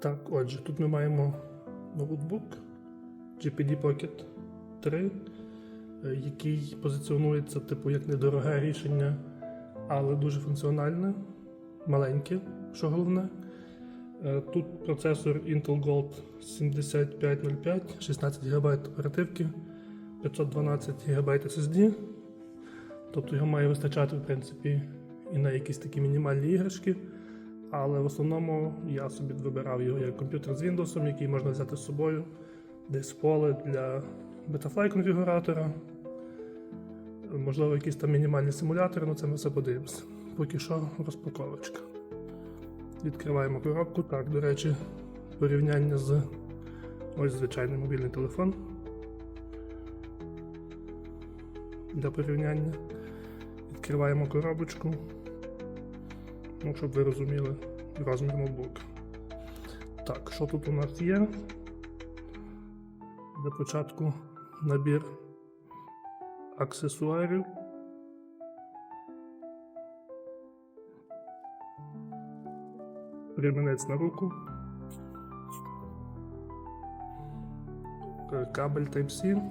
Так, отже, тут ми маємо ноутбук GPD Pocket 3, е, який позиціонується типу як недороге рішення, але дуже функціональне, маленьке, що головне. Е, Тут процесор Intel Gold 7505, 16 ГБ оперативки, 512 ГБ SSD. Тобто його має вистачати, в принципі, і на якісь такі мінімальні іграшки. Але в основному я собі вибирав його як комп'ютер з Windows, який можна взяти з собою десь поле для Betafly конфігуратора. Можливо, якісь там мінімальні симулятори, ну це ми все подивимося. Поки що розпаковочка. Відкриваємо коробку. Так, до речі, порівняння з ось звичайний мобільний телефон. Для порівняння. Відкриваємо коробочку. Ну, щоб ви розуміли розмір ноутбука. Так, що тут у нас є? Для початку набір аксесуарів. Ремінець на руку. Кабель Type-C.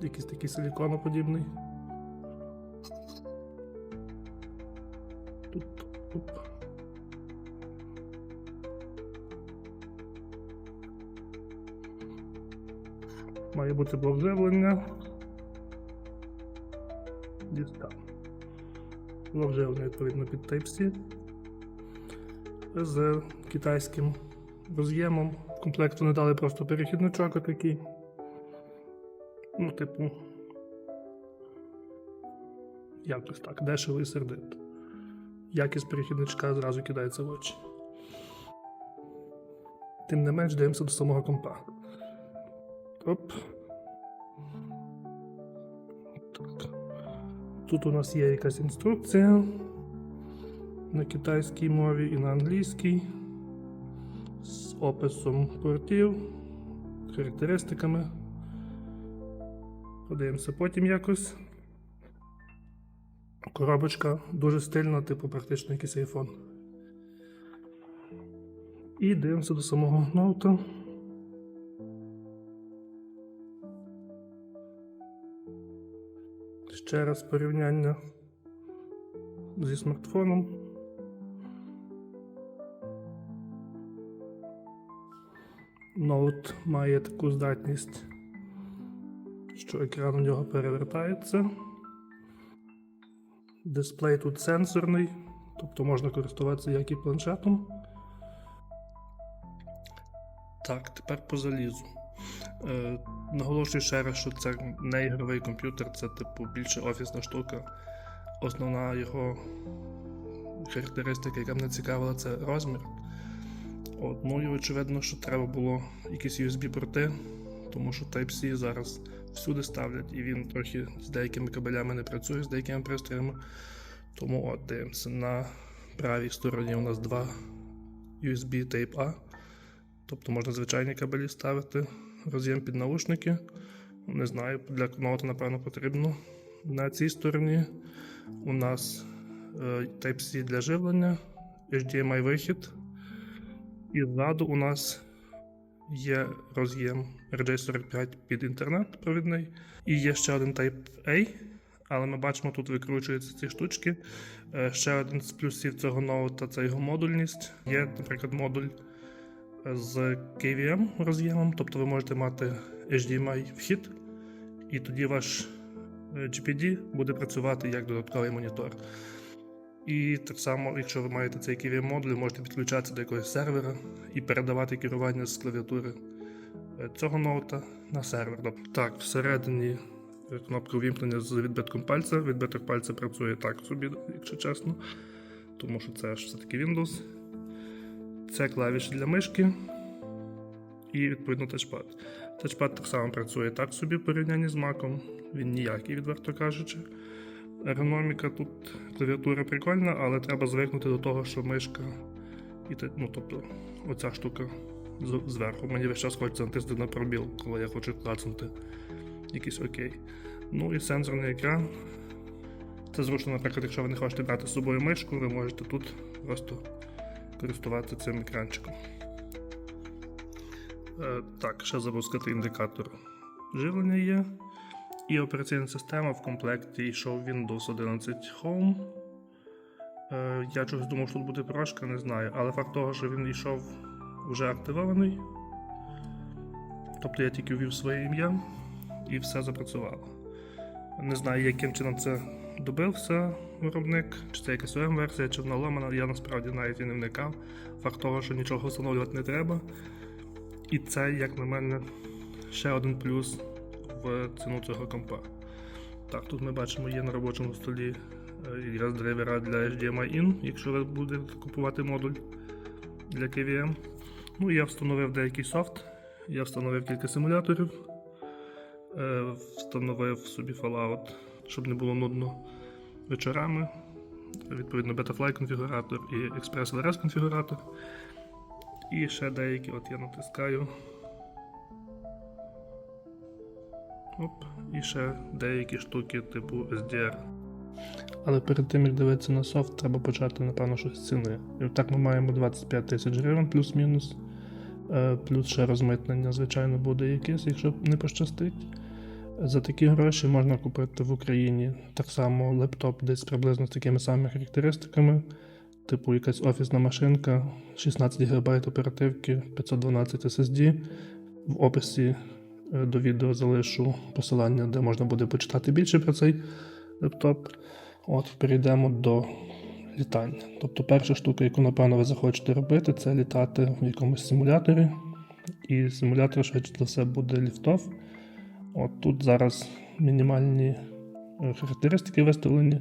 Якийсь такий силіконоподібний. Оп. Має бути блок живлення. Дістав. Блок живлення відповідно під Type-C. З китайським роз'ємом. В комплекту не дали просто перехідничок такий. Ну, типу. Якось так, дешево і. Якість перехідничка зразу кидається в очі. Тим не менш дивимося до самого компа. Оп. Так. Тут у нас є якась інструкція на китайській мові і на англійській з описом портів, характеристиками. Подивимося потім якось. Коробочка дуже стильна, типу практично якийсь iPhone. І дивимося до самого ноута. Ще раз порівняння зі смартфоном. Ноут має таку здатність, що екран у нього перевертається. Дисплей тут сенсорний, тобто можна користуватися як і планшетом. Так, тепер по залізу. Е, наголошую ще раз, що це не ігровий комп'ютер, це типу більше офісна штука. Основна його характеристика, яка мене цікавила, це розмір. От, ну і очевидно, що треба було якісь USB-порти, тому що Type-C зараз всюди ставлять, і він трохи з деякими кабелями не працює, з деякими пристроями. Тому от дивимося. На правій стороні у нас два USB Type-A. Тобто можна звичайні кабелі ставити, роз'єм під наушники. Не знаю, для ноута, напевно, потрібно. На цій стороні у нас е, Type-C для живлення, HDMI вихід. І ззаду у нас є роз'єм RJ45 під інтернет провідний. І є ще один Type-A, але ми бачимо, тут викручуються ці штучки. Е, Ще один з плюсів цього ноута це його модульність. Є, наприклад, модуль з KVM роз'ємом, тобто ви можете мати HDMI вхід, і тоді ваш е, GPD буде працювати як додатковий монітор. І так само, якщо ви маєте цей KVM модуль, можете підключатися до якогось сервера і передавати керування з клавіатури е, цього ноута на сервер. Так, всередині е, кнопка увімкнення з відбитком пальця. Відбиток пальця працює так собі, якщо чесно, тому що це ж все-таки Windows. Це клавіші для мишки і відповідно тачпад. Тачпад так само працює так собі в порівнянні з маком. Він ніякий, відверто кажучи. Ергономіка тут клавіатура прикольна, але треба звикнути до того, що мишка і ну, тобто оця штука зверху. Мені весь час хочеться натиснути на пробіл, коли я хочу клацнути якийсь окей. Ну і сенсорний екран. Це зручно, наприклад, якщо ви не хочете брати з собою мишку, ви можете тут просто користуватися цим екранчиком. Е, Так, ще запускати індикатор живлення є. І операційна система в комплекті йшов Windows 11 Home. Е, Я чогось думав, що тут буде прошка, не знаю. Але факт того, що він йшов вже активований. Тобто я тільки ввів своє ім'я і все запрацювало. Не знаю, яким чином це добився виробник, чи це якась ОМ-версія, чи вона ломана, я насправді навіть і не вникав. Факт того, що нічого встановлювати не треба. І це, як на мене, ще один плюс в ціну цього компа. Так, тут ми бачимо, є на робочому столі е, якраз драйвера для HDMI IN, якщо ви будете купувати модуль для KVM. Ну, я встановив деякий софт, я встановив кілька симуляторів, е, встановив собі Fallout, щоб не було нудно вечорами. Відповідно, Betafly конфігуратор і Express LRS конфігуратор. І ще деякі, от я натискаю. Оп, і ще деякі штуки типу SDR. Але перед тим як дивитися на софт, треба почати, напевно, щось з ціни. І так ми маємо 25 тисяч гривень плюс-мінус. Е, Плюс ще розмитнення, звичайно, буде якесь, якщо не пощастить. За такі гроші можна купити в Україні так само лептоп десь приблизно з такими самими характеристиками. Типу якась офісна машинка, 16 ГБ оперативки, 512 SSD. В описі до відео залишу посилання, де можна буде почитати більше про цей лептоп. От, перейдемо до літання. Тобто перша штука, яку, напевно, ви захочете робити, це літати в якомусь симуляторі. І симулятор, швидше за все, буде ліфтов. От тут зараз мінімальні е, характеристики виставлені.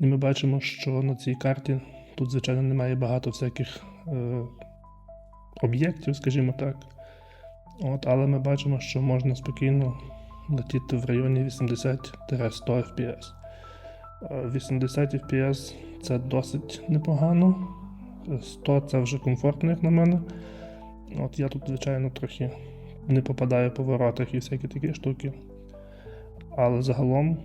І ми бачимо, що на цій карті тут, звичайно, немає багато всяких е, об'єктів, скажімо так. От, але ми бачимо, що можна спокійно летіти в районі 80-100 FPS. Е, 80 FPS це досить непогано. 100 це вже комфортно, як на мене. От я тут, звичайно, трохи не попадаю по воротах і всякі такі штуки. Але загалом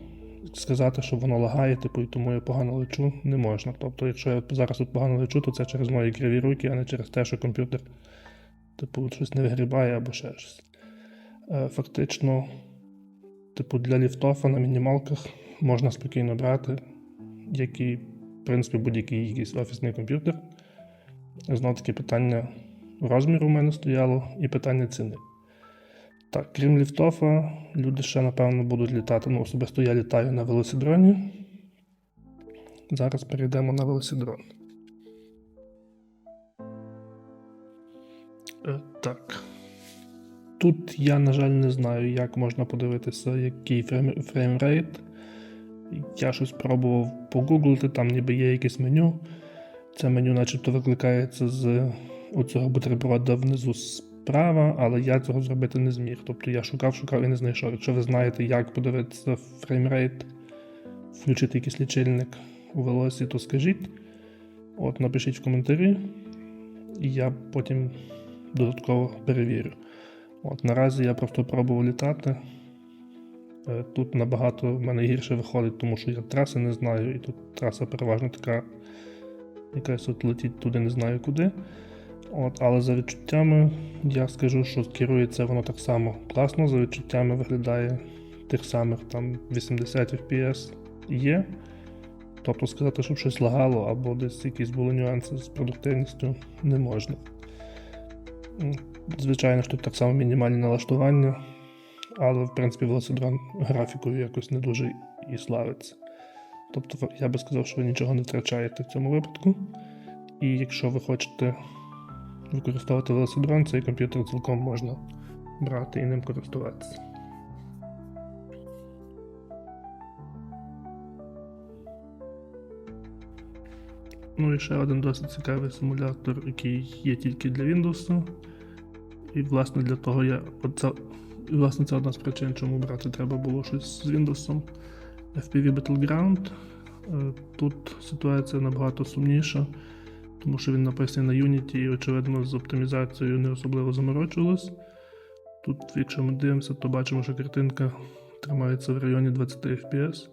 сказати, що воно лагає, типу, і тому я погано лечу, не можна. Тобто, якщо я зараз тут погано лечу, то це через мої криві руки, а не через те, що комп'ютер типу, щось не вигрібає або ще щось. Е, Фактично, типу, для ліфтофа на мінімалках можна спокійно брати, який, в принципі, будь-який якийсь офісний комп'ютер. Знову таки питання розміру у мене стояло і питання ціни. Так, крім ліфтофа, люди ще, напевно, будуть літати. Ну, особисто я літаю на велосипедроні. Зараз перейдемо на велосипедрон. Так. Тут я, на жаль, не знаю, як можна подивитися, який фрейм- фреймрейт. Я щось пробував погуглити, там ніби є якесь меню. Це меню начебто викликається з оцього бутерброда внизу справа, але я цього зробити не зміг. Тобто я шукав, шукав і не знайшов. Якщо ви знаєте, як подивитися фреймрейт, включити якийсь лічильник у волосі, то скажіть. От, напишіть в коментарі, і я потім додатково перевірю. От, наразі я просто пробував літати. Е, Тут набагато в мене гірше виходить, тому що я траси не знаю, і тут траса переважно така, якась от летить туди не знаю куди. От, але за відчуттями я скажу, що керується воно так само класно, за відчуттями виглядає тих самих там 80 FPS є. Тобто сказати, щоб щось лагало або десь якісь були нюанси з продуктивністю, не можна. Звичайно тут так само мінімальні налаштування, але в принципі велосидрон графікою якось не дуже і славиться. Тобто я би сказав, що ви нічого не втрачаєте в цьому випадку. І якщо ви хочете використовувати велосидрон, цей комп'ютер цілком можна брати і ним користуватися. Ну і ще один досить цікавий симулятор, який є тільки для Windows. І власне для того я. Оце, і, власне, це одна з причин, чому брати треба було щось з Windows. FPV Battleground. Е, Тут ситуація набагато сумніша, тому що він написаний на Unity і, очевидно, з оптимізацією не особливо заморочувалось. Тут, якщо ми дивимося, то бачимо, що картинка тримається в районі 20 FPS.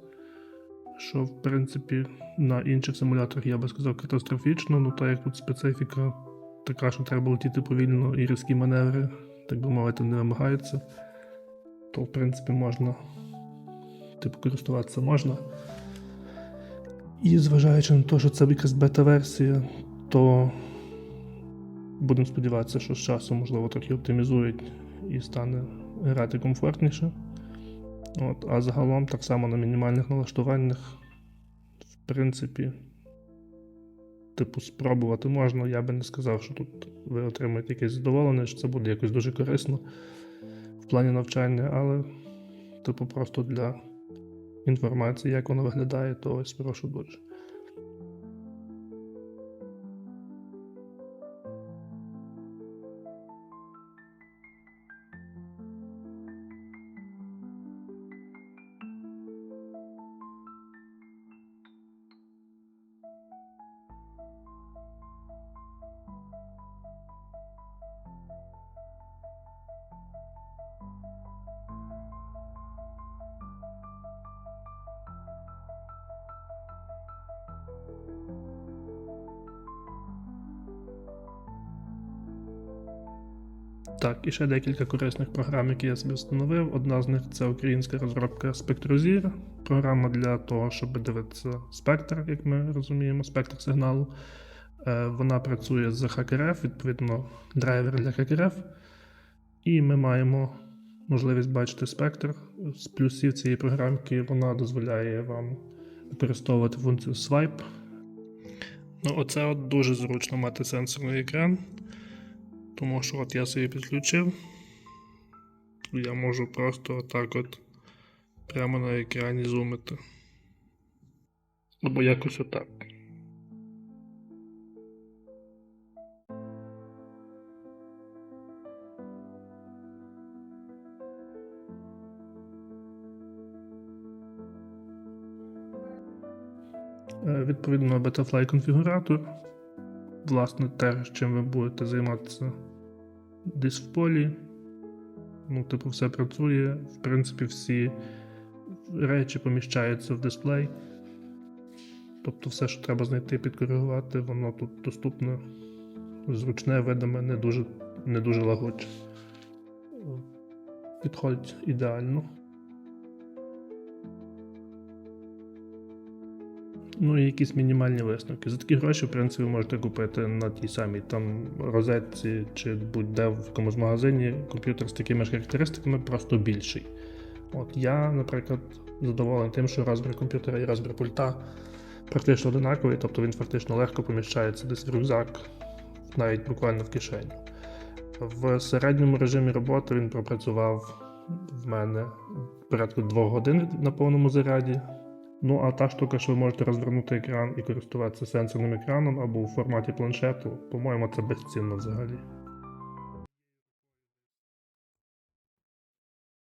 Що в принципі на інших симуляторах я би сказав катастрофічно, ну так як тут специфіка така, що треба летіти повільно і різкі маневри, так би мовити, не вимагаються, то в принципі можна типу користуватися можна. І зважаючи на те, що це якась бета-версія, то будемо сподіватися, що з часом, можливо, трохи оптимізують і стане грати комфортніше. От, а загалом, так само на мінімальних налаштуваннях, в принципі, типу, спробувати можна. Я би не сказав, що тут ви отримаєте якесь задоволення, що це буде якось дуже корисно в плані навчання, але, типу, просто для інформації, як воно виглядає, то ось прошу дуже. Так, і ще декілька корисних програм, які я собі встановив. Одна з них це українська розробка SpectroZir, програма для того, щоб дивитися спектр, як ми розуміємо, спектр сигналу. Е, Вона працює з HackerF, відповідно, драйвер для HackerF. І ми маємо можливість бачити спектр. З плюсів цієї програмки вона дозволяє вам використовувати функцію Swipe. Ну, оце от дуже зручно мати сенсорний екран. Тому що от я собі підключив. Я можу просто отак от прямо на екрані зумити. Або якось отак. Е, Відповідно, Betafly конфігуратор. Власне, те, чим ви будете займатися десь в полі. Ну, типу, все працює. В принципі, всі речі поміщаються в дисплей. Тобто, все, що треба знайти, підкоригувати, воно тут доступне, зручне, видиме, не дуже, не дуже лагодче. Підходить ідеально. Ну і якісь мінімальні висновки. За такі гроші, в принципі, можете купити на тій самій там розетці чи будь-де в якомусь магазині комп'ютер з такими ж характеристиками, просто більший. От я, наприклад, задоволений тим, що Raspberry комп'ютера і Raspberry пульта практично одинакові, тобто він фактично легко поміщається десь в рюкзак, навіть буквально в кишеню. В середньому режимі роботи він пропрацював в мене порядку 2 годин на повному заряді. Ну, а та штука, що ви можете розвернути екран і користуватися сенсорним екраном або у форматі планшету, по-моєму, це безцінно взагалі.